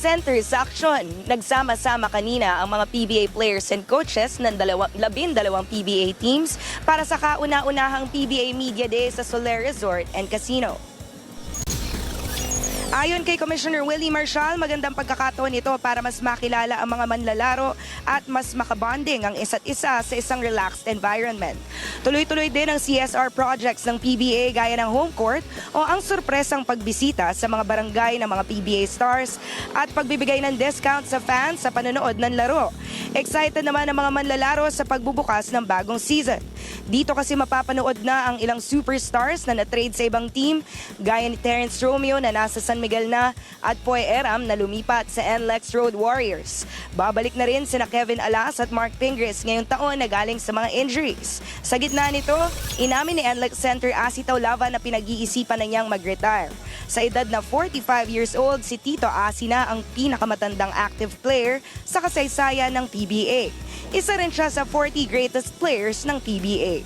Center sa aksyon. Nagsama-sama kanina ang mga PBA players and coaches ng dalawa, labindalawang PBA teams para sa kauna-unahang PBA Media Day sa Soler Resort and Casino. Ayon kay Commissioner Willie Marshall, magandang pagkakataon ito para mas makilala ang mga manlalaro at mas makabonding ang isa't isa sa isang relaxed environment. Tuloy-tuloy din ang CSR projects ng PBA gaya ng home court o ang sorpresang pagbisita sa mga barangay ng mga PBA stars at pagbibigay ng discount sa fans sa panonood ng laro. Excited naman ang mga manlalaro sa pagbubukas ng bagong season. Dito kasi mapapanood na ang ilang superstars na na-trade sa ibang team gaya ni Terence Romeo na nasa San Miguel na at Poy Eram na lumipat sa NLEX Road Warriors. Babalik na rin sina Kevin Alas at Mark Pingris ngayong taon na galing sa mga injuries. Sa gitna nito, inamin ni NLEX Center Asitaw Lava na pinag-iisipan na niyang mag-retire. Sa edad na 45 years old, si Tito Asi na ang pinakamatandang active player sa kasaysayan ng PBA. Isa rin siya sa 40 greatest players ng PBA.